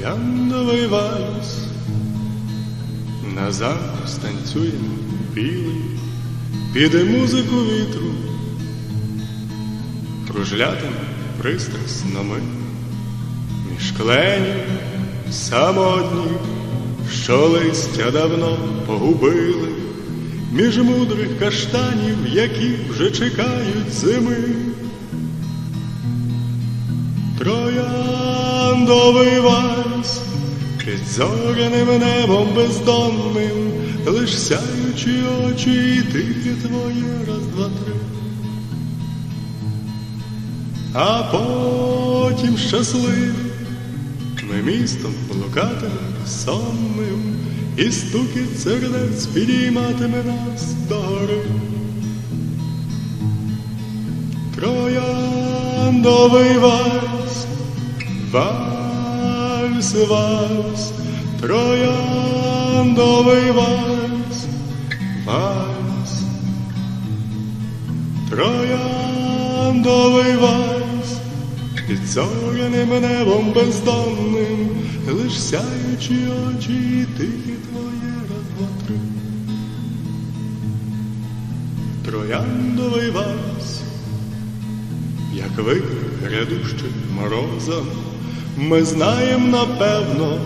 Трояндовий вальс, на замку станцюємо білий, піде музику вітру, кружлятиме пристрасно ми, між кленів самотні, що листя давно погубили, між мудрих каштанів, які вже чекають зими. Трояндовий вальс під зоряним небом бездонним, лиш сяючі очі і тихе твоє раз, два, три. А потім щасливі ми містом блукатиме сонним, і стукіт сердець підійматиме нас до гори. Трояндовий вальс, вальс, вальс, трояндовий вальс, вальс, трояндовий вальс, під зоряним небом бездонним, лиш сяючі очі і тихі твоє два. Трояндовий вальс, як викрик грядущим морозом, ми знаєм напевно,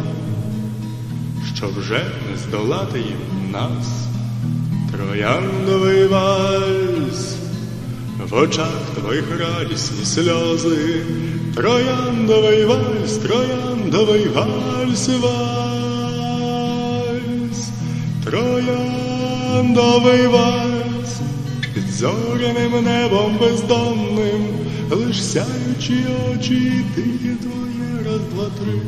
що вже не здолати їм нас. Трояндовий вальс, в очах твоїх радісні сльози, трояндовий вальс, трояндовий вальс, вальс, трояндовий вальс, під зоряним небом бездонним, лиш сяючі очі, і тихі твоє раз, два, три.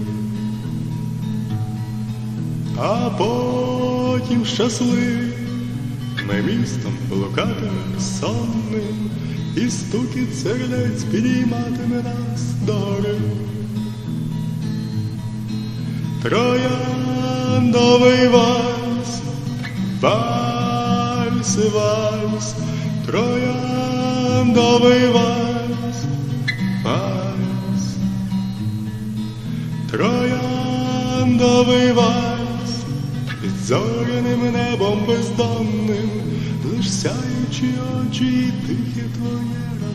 А потім щасливі ми містом блукатиме сонним, і стукіт сердець підійматиме нас до гори. Трояндовий вальс, вальс, вальс, трояндовий вальс, трояндовий вальс, під зоряним небом бездонним, лиш сяючі очі і тихі твоє